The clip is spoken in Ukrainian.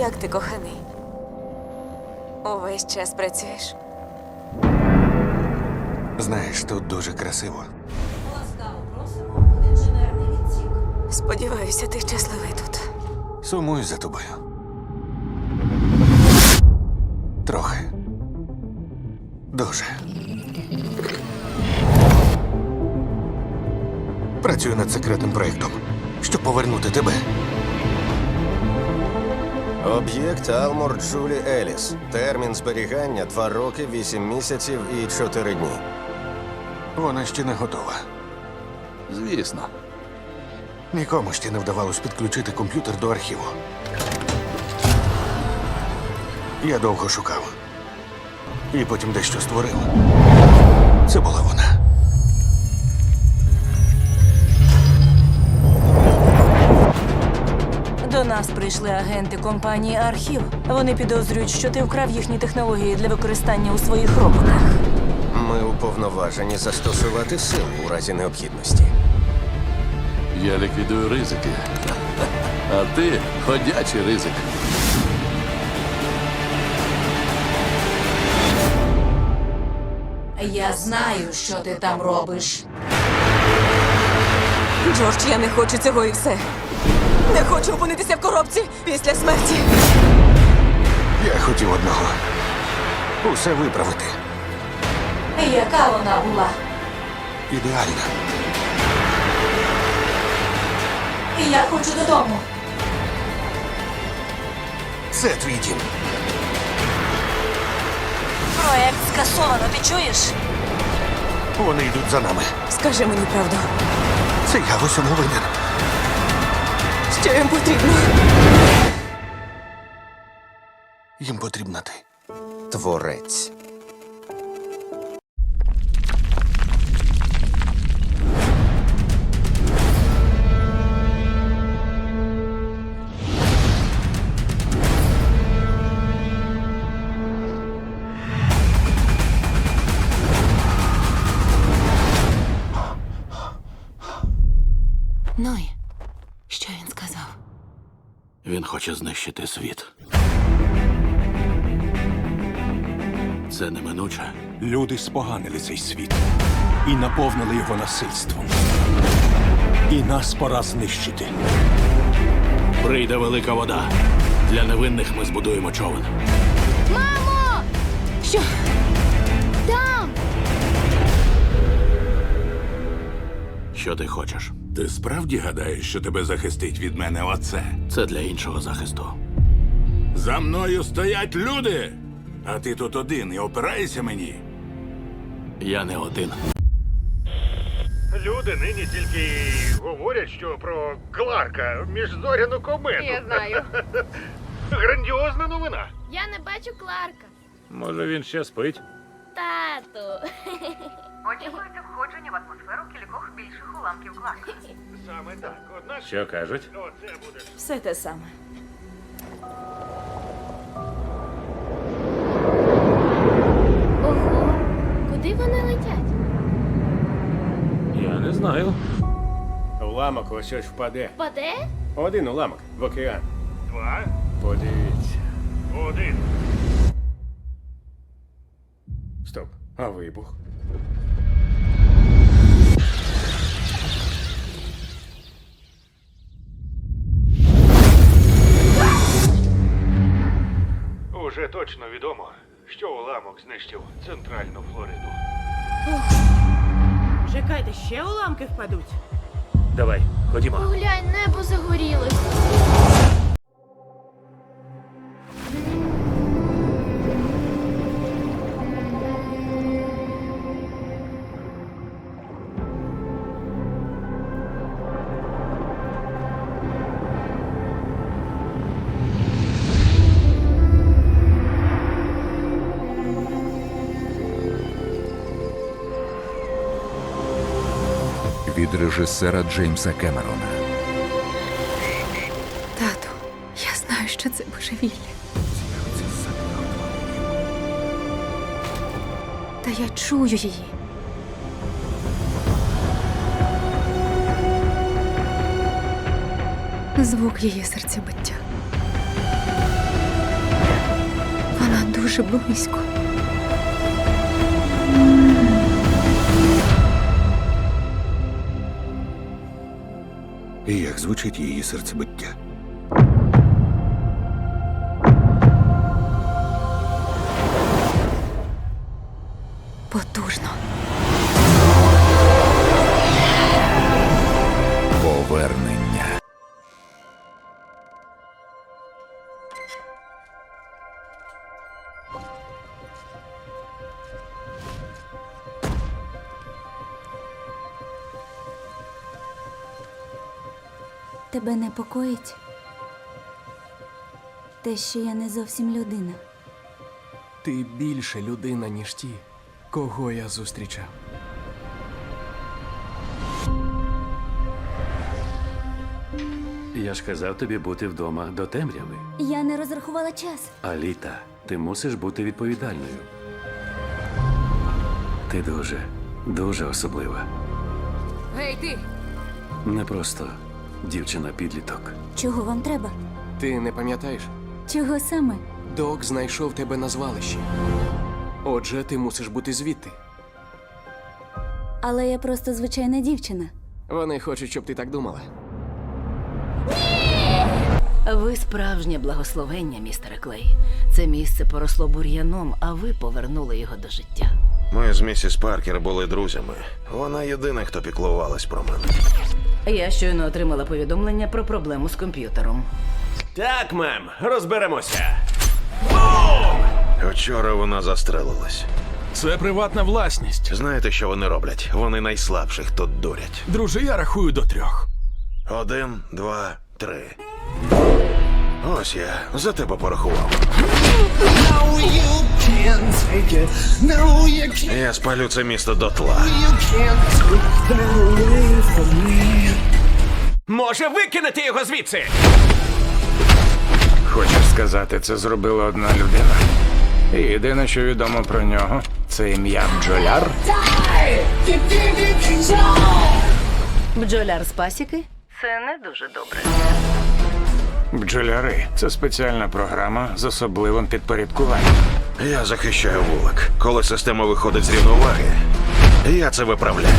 Як ти, коханий? Увесь час працюєш? Знаєш, тут дуже красиво. Ласкаво просимо в інженерний відсік. Сподіваюся, ти щасливий тут. Сумую за тобою. Трохи. Дуже. Працюю над секретним проєктом, щоб повернути тебе. Об'єкт Алмор Джулі Еліс. Термін зберігання 2 роки, 8 місяців і 4 дні. Вона ще не готова. Звісно. Нікому ще не вдавалось підключити комп'ютер до архіву. Я довго шукав. І потім дещо створив. Це була вона. Нас прийшли агенти компанії Архів. Вони підозрюють, що ти вкрав їхні технології для використання у своїх роботах. Ми уповноважені застосувати силу у разі необхідності. Я ліквідую ризики. А ти ходячий ризик. Я знаю, що ти там робиш. Джордж, я не хочу цього і все. Не хочу опинитися в коробці після смерті. Я хотів одного. Усе виправити. Яка вона була? Ідеально. Я хочу додому. Це твій дім. Проект скасовано, ти чуєш? Вони йдуть за нами. Скажи мені правду, Це я в усьому винен. Що їм потрібно. Їм потрібна ти. Творець. Ну і що він сказав? Він хоче знищити світ. Це неминуче. Люди споганили цей світ і наповнили його насильством. І нас пора знищити. Прийде велика вода. Для невинних ми збудуємо човен. Мамо! Що? Що ти хочеш? Ти справді гадаєш, що тебе захистить від мене оце? Це для іншого захисту. За мною стоять люди! А ти тут один і опираєшся мені. Я не один. Люди нині тільки й говорять, що про Кларка міжзоряну комету. Я знаю. Грандіозна новина. Я не бачу Кларка. Може, він ще спить? Тату. Очікується входження в атмосферу кількох більших уламків Кларка. Саме так. Однак, Що кажуть? оце буде Все те саме. Ого, куди вони летять? Я не знаю. Уламок ось ось впаде. Паде? Один уламок в океан. Два. Подивіться. Один. Стоп. А вибух? Уже точно відомо, що уламок знищив центральну Флориду. Чекайте, ще уламки впадуть. Давай, ходімо. Поглянь, небо загорілось. Від режисера Джеймса Кемерона. Тату, я знаю, що це божевілля. Та я чую її. Звук її серцебиття. Вона дуже близько. І як звучить її серцебиття. Тебе непокоїть? Те, що я не зовсім людина. Ти більше людина, ніж ті, кого я зустрічав. Я ж казав тобі бути вдома до темряви. Я не розрахувала час. Аліта, ти мусиш бути відповідальною. Ти дуже, дуже особлива. Гей, ти! Не просто дівчина-підліток. Чого вам треба? Ти не пам'ятаєш? Чого саме? Док знайшов тебе на звалищі. Отже, ти мусиш бути звідти. Але я просто звичайна дівчина. Вони хочуть, щоб ти так думала. Ви справжнє благословення, містере Клей. Це місце поросло бур'яном, а ви повернули його до життя. Ми з місіс Паркер були друзями. Вона єдина, хто піклувалась про мене. Я щойно отримала повідомлення про проблему з комп'ютером. Так, мем, розберемося. Вчора вона застрелилась. Це приватна власність. Знаєте, що вони роблять? Вони найслабших тут дурять. Друже, я рахую до трьох. Один, два, три. Ось я за тебе порахував. Я спалю це місто дотла. Може, викинути його звідси? Хочеш сказати, це зробила одна людина. І єдине, що відомо про нього, це ім'я Бджоляр. Бджоляр з пасіки? Це не дуже добре. Бджоляри це спеціальна програма з особливим підпорядкуванням. Я захищаю вулик. Коли система виходить з рівноваги, я це виправляю.